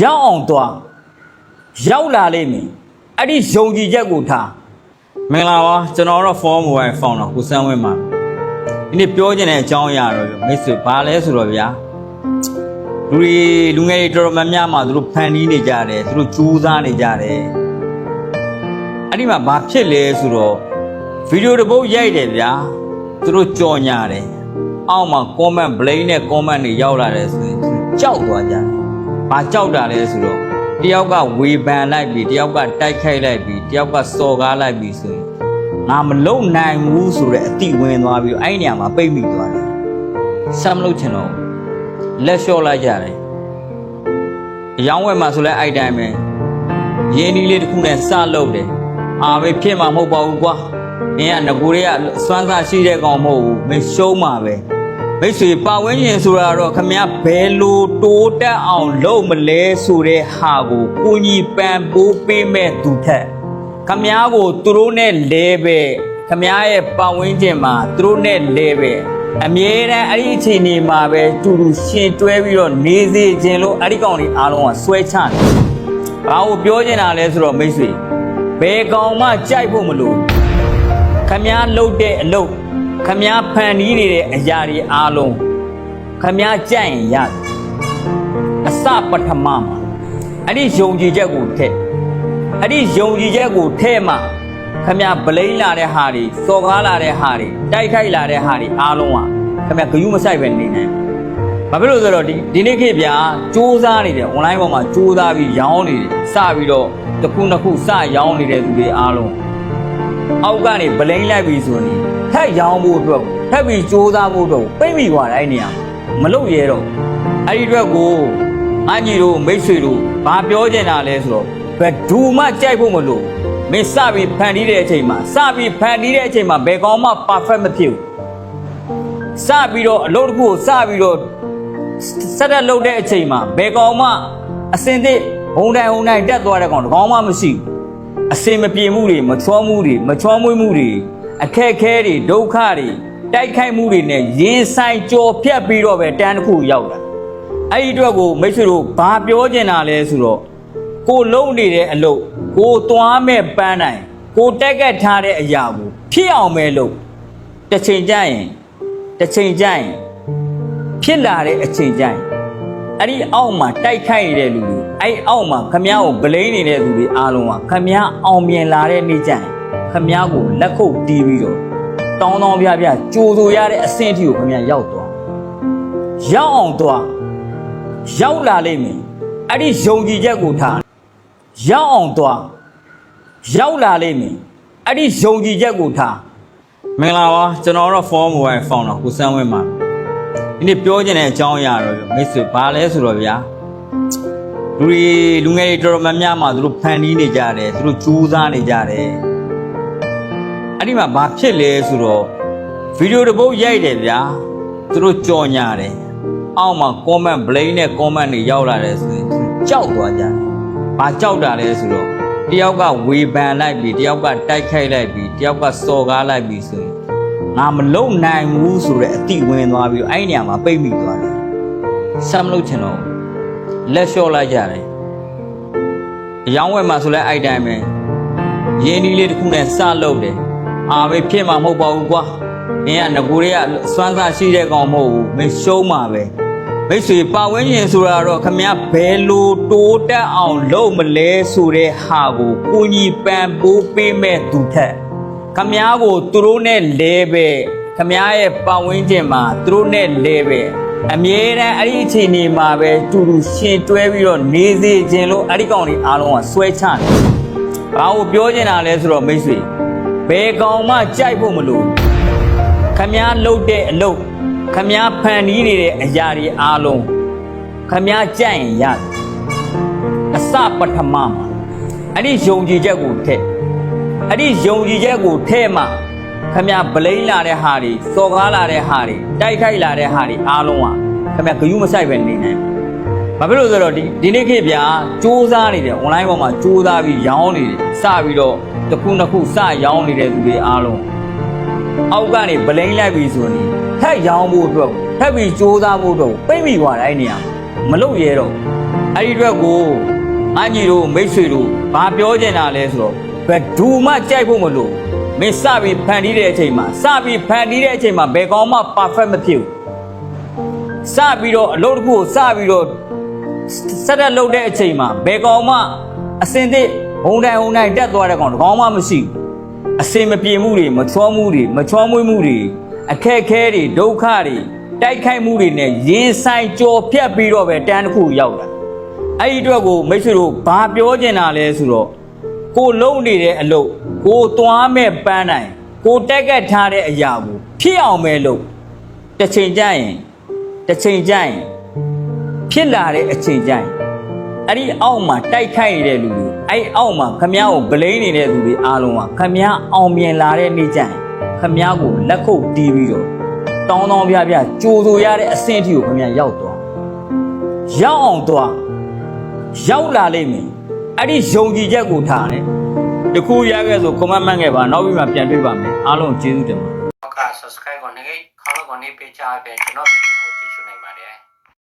ရောက်အောင်သွားရောက်လာလိမ့်မယ်အဲ့ဒီယုံကြည်ချက်ကိုထားမင်္ဂလာပါကျွန်တော်တော့ form mobile phone တော့ကိုစမ်းဝင်းပါဒီနေ့ပြောချင်တဲ့အကြောင်းအရာတော့မိတ်ဆွေဘာလဲဆိုတော့ဗျာလူတွေလူငယ်တွေတော်တော်များများမှသူတို့ဖန်တီးနေကြတယ်သူတို့ကြိုးစားနေကြတယ်အဲ့ဒီမှာဘာဖြစ်လဲဆိုတော့ဗီဒီယိုတစ်ပုတ်ရိုက်တယ်ဗျာသူတို့ကြော်ညာတယ်အောက်မှာ comment blame နဲ့ comment တွေရောက်လာတယ်ဆိုရင်သူကြောက်သွားကြတယ် ဘာကြောက်တာလဲဆိုတော့တယောက်ကဝေဖန်လိုက်ပြီတယောက်ကတိုက်ခိုက်လိုက်ပြီတယောက်ကစော်ကားလိုက်ပြီဆိုရင်ငါမလုံနိုင်ဘူးဆိုတဲ့အတိဝင်သွားပြီးတော့အဲ့ဒီနေရာမှာပိတ်မိသွားတယ်ဆက်မလို့ချင်တော့ဘူးလက်လျှော့လိုက်ကြတယ်အယောင်းဝဲမှာဆိုလဲအဲ့တိုင်းပဲရင်းနှီးလေးတစ်ခုနဲ့စလုပ်တယ်အာပဲဖြစ်မှာမဟုတ်ပါဘူးကွာမင်းကငကိုတွေကစွမ်းစားရှိတဲ့ကောင်မဟုတ်ဘူးမင်းရှုံးမှာပဲ မိတ်ဆွေပါဝင်းရင်ဆိုတာတော့ခမရဘယ်လိုတိုးတက်အောင်လုပ်မလဲဆိုတဲ့ဟာကိုကိုကြီးပန်ပိုးပေးမဲ့သူထက်ခမရကိုသူတို့နဲ့လဲပဲခမရရဲ့ပါဝင်းကျင်မှာသူတို့နဲ့လဲပဲအမြဲတမ်းအဲ့ဒီအချိန်ဒီမှာပဲတူတူရှင်တွဲပြီးတော့နေစေခြင်းလို့အဲ့ဒီကောင်တွေအားလုံးကဆွဲချတယ်။ဘာကိုပြောချင်တာလဲဆိုတော့မိတ်ဆွေဘယ်ကောင်မှကြိုက်ဖို့မလို့ခမည်းလှုပ်တဲ့အလုပ် ခမည်းဖန်တီးနေတဲ့အရာတွေအားလုံးခမည်းကြိုက်ရင်ရတယ်အစပထမမှာအဲ့ဒီယုံကြည်ချက်ကိုထည့်အဲ့ဒီယုံကြည်ချက်ကိုထည့်မှခမည်းဗလိမ့်လာတဲ့ဟာတွေစော်ကားလာတဲ့ဟာတွေတိုက်ခိုက်လာတဲ့ဟာတွေအားလုံးကခမည်းဂယုမဆိုင်ပဲနေနေဘာဖြစ်လို့လဲဆိုတော့ဒီဒီနေ့ခေတ်ဗျာစူးစမ်းနေတယ် online ပေါ်မှာစူးစမ်းပြီးရောင်းနေတယ်စပြီးတော့တစ်ခုနှစ်ခုစရောင်းနေတဲ့သူတွေအားလုံး အောက်ကနေဗလိန်လိုက်ပြီဆိုရင်ထက်ရောင်းဖို့အတွက်ထက်ပြီးစူးစမ်းဖို့အတွက်ပိတ်မိသွားတယ်အဲ့နေရာမလုပ်ရဲတော့အဲ့ဒီအတွက်ကိုအန်ကြီးတို့မိတ်ဆွေတို့ဘာပြောချင်တာလဲဆိုတော့ဘယ်ဒူမှကြိုက်ဖို့မလို့မင်းစပြီးဖန်တီးတဲ့အချိန်မှာစပြီးဖန်တီးတဲ့အချိန်မှာဘယ်ကောင်မှ perfect မဖြစ်ဘူးစပြီးတော့အလုပ်တစ်ခုကိုစပြီးတော့ဆက်တက်လုပ်တဲ့အချိန်မှာဘယ်ကောင်မှအစင်သစ်ဘုံတိုင်းဘုံတိုင်းတက်သွားတဲ့ကောင်တစ်ကောင်မှမရှိဘူး အစင်မပြေမှုတွေမချောမှုတွေမချောမွေ့မှုတွေအခက်အခဲတွေဒုက္ခတွေတိုက်ခိုက်မှုတွေနဲ့ရင်ဆိုင်ကြော်ဖြတ်ပြီးတော့ပဲတန်းတစ်ခုရောက်တာအဲ့ဒီအတွက်ကိုမိတ်ဆွေတို့ဘာပြောချင်တာလဲဆိုတော့ကိုလုံနေတဲ့အလုပ်ကိုသွားမဲ့ပန်းတိုင်းကိုတက်ကက်ထားတဲ့အရာကိုဖြစ်အောင်ပဲလုပ်တစ်ချိန်ကြရင်တစ်ချိန်ကြရင်ဖြစ်လာတဲ့အချိန်ကြရင်အဲ့ဒီအောက်မှာတိုက်ခိုက်နေတဲ့လူတွေ အဲ့အောက်မှာခမည်းကိုဗလိန်နေတဲ့သူတွေအားလုံးကခမည်းအောင်မြင်လာတဲ့နေ့ကျရင်ခမည်းကိုလက်ခုပ်တီးပြီးတော့တောင်းတောင်းပြပြကြိုဆိုရတဲ့အဆင့်အထိကိုခမည်းရောက်သွားရောက်အောင်သွားရောက်လာလိမ့်မယ်အဲ့ဒီယုံကြည်ချက်ကိုထားရောက်အောင်သွားရောက်လာလိမ့်မယ်အဲ့ဒီယုံကြည်ချက်ကိုထားမင်္ဂလာပါကျွန်တော်တော့ Form Mobile ဖောင်းတော့ကိုစမ်းဝင်းပါဒီနေ့ပြောချင်တဲ့အကြောင်းအရာတော့မိတ်ဆွေဘာလဲဆိုတော့ဗျာ လူတွေလူငယ်တွေတော်တော်များများမှသူတို့ဖန်တီးနေကြတယ်သူတို့ကြိုးစားနေကြတယ်အဲ့ဒီမှာဘာဖြစ်လဲဆိုတော့ဗီဒီယိုတစ်ပုတ်ရိုက်တယ်ဗျာသူတို့ကြော်ညာတယ်အောက်မှာ comment blame နဲ့ comment တွေရောက်လာတယ်ဆိုရင်သူကြောက်သွားကြတယ်ဘာကြောက်တာလဲဆိုတော့တယောက်ကဝေဖန်လိုက်ပြီတယောက်ကတိုက်ခိုက်လိုက်ပြီတယောက်ကစော်ကားလိုက်ပြီဆိုရင်ငါမလုံနိုင်ဘူးဆိုတဲ့အတိဝင်သွားပြီးတော့အဲ့ဒီနေရာမှာပိတ်မိသွားတယ်ဆက်မလို့ချင်တော့ဘူး လက်လျှော့လိုက်ကြတယ်အယောင်းဝဲမှာဆိုလဲအဲ့တိုင်းပဲရင်းနှီးလေးတစ်ခုနဲ့စလုပ်တယ်အာပဲဖြစ်မှာမဟုတ်ပါဘူးကွာမင်းကငကိုတွေကစွမ်းစားရှိတဲ့ကောင်မဟုတ်ဘူးမင်းရှုံးမှာပဲမိတ်ဆွေပါဝင်းရင်ဆိုတာတော့ခမရဘယ်လိုတိုးတက်အောင်လုပ်မလဲဆိုတဲ့ဟာကိုကိုကြီးပန်ပိုးပေးမဲ့သူထက်ခမ ्या ကိုသူတို့နဲ့လဲပဲခမ ्या ရဲ့ပတ်ဝန်းကျင်မှာသူတို့နဲ့လဲပဲ အမြဲတမ်းအဲ့ဒီအချိန်နေမှာပဲတူတူရှင်တွဲပြီးတော့နေစေခြင်းလို့အဲ့ဒီကောင်တွေအားလုံးကဆွဲချနေ။ဘာလို့ပြောချင်တာလဲဆိုတော့မိတ်ဆွေဘယ်ကောင်မှကြိုက်ဖို့မလိုခမားလှုပ်တဲ့အလုပ်ခမားဖန်တီးနေတဲ့အရာတွေအားလုံးခမားကြိုက်ရင်ရတယ်။အစပထမမှာအဲ့ဒီယုံကြည်ချက်ကိုထည့်အဲ့ဒီယုံကြည်ချက်ကိုထဲ့မှခမဗလိမ့်လာတဲ့ဟာတွေစော်ကားလာတဲ့ဟာတွေတိုက်ခိုက်လာတဲ့ဟာတွေအားလုံးဟာ ခမဂယုမဆိုင်ပဲနေနေဘာဖြစ်လို့လဲဆိုတော့ဒီဒီနေ့ခေတ်ဗျာစူးစမ်းနေတယ် online ပေါ်မှာစူးစမ်းပြီးရောင်းနေတယ်စပြီးတော့တစ်ခုနှစ်ခုစရောင်းနေတဲ့သူတွေအားလုံးအောက်ကနေဗလိမ့်လိုက်ပြီဆိုရင်ထက်ရောင်းဖို့အတွက်ထက်ပြီးစူးစမ်းဖို့အတွက်ပိတ်မိသွားတယ်အဲ့နေရာမလုပ်ရဲတော့အဲ့ဒီအတွက်ကိုအညီတို့မိတ်ဆွေတို့ဘာပြောချင်တာလဲဆိုတော့ဘယ်သူမှကြိုက်ဖို့မလို့မင်းစပြီးဖန်တီးတဲ့အချိန်မှာစပြီးဖန်တီးတဲ့အချိန်မှာဘယ်ကောင်မှ perfect မဖြစ်ဘူး စပြီးတော့အလုပ်တစ်ခုကိုစပြီးတော့စက်တက်လုပ်တဲ့အချိန်မှာဘယ်ကောင်မှအစင်သစ်ဘုံတိုင်းဘုံတိုင်းတက်သွားတဲ့ကောင်တစ်ကောင်မှမရှိဘူးအစင်မပြေမှုတွေမချောမှုတွေမချောမွေ့မှုတွေအခက်အခဲတွေဒုက္ခတွေတိုက်ခိုက်မှုတွေနဲ့ရင်ဆိုင်ကြော်ဖြတ်ပြီးတော့ပဲတန်းတစ်ခုရောက်လာအဲ့ဒီအတွက်ကိုမိတ်ဆွေတို့ဘာပြောချင်တာလဲဆိုတော့ကိုလုံနေတဲ့အလုပ်ကိုသွားမဲ့ပန်းတိုင်းကိုတက်ကတ်ထားတဲ့အရာကိုဖြစ်အောင်ပဲလုပ်တစ်ချိန်ကျရင် တစ်ချိန်ကြိုင်ဖြစ်လာတဲ့အချိန်ကြိုင်အဲ့ဒီအောက်မှာတိုက်ခိုက်နေတဲ့လူတွေအဲ့ဒီအောက်မှာခမည်းကိုဗလိန်နေတဲ့သူတွေအားလုံးကခမည်းအောင်မြင်လာတဲ့နေ့ကြိုင်ခမည်းကိုလက်ခုပ်တီးပြီးတော့တောင်းတောင်းပြပြကြိုဆိုရတဲ့အဆင့်အထိကိုခမည်းရောက်သွားရောက်အောင်သွားရောက်လာလိမ့်မယ်အဲ့ဒီယုံကြည်ချက်ကိုထားတယ်တခုရခဲ့ဆိုကွန်မန့်မှတ်ခဲ့ပါနောက်ပြီးမှပြန်တွေ့ပါမယ်အားလုံးကျေးဇူးတင်ပါတယ် subscribe ကိုနေခေခေါင်းကိုနေပေးချပေးကျွန်တော်ဗီဒီယို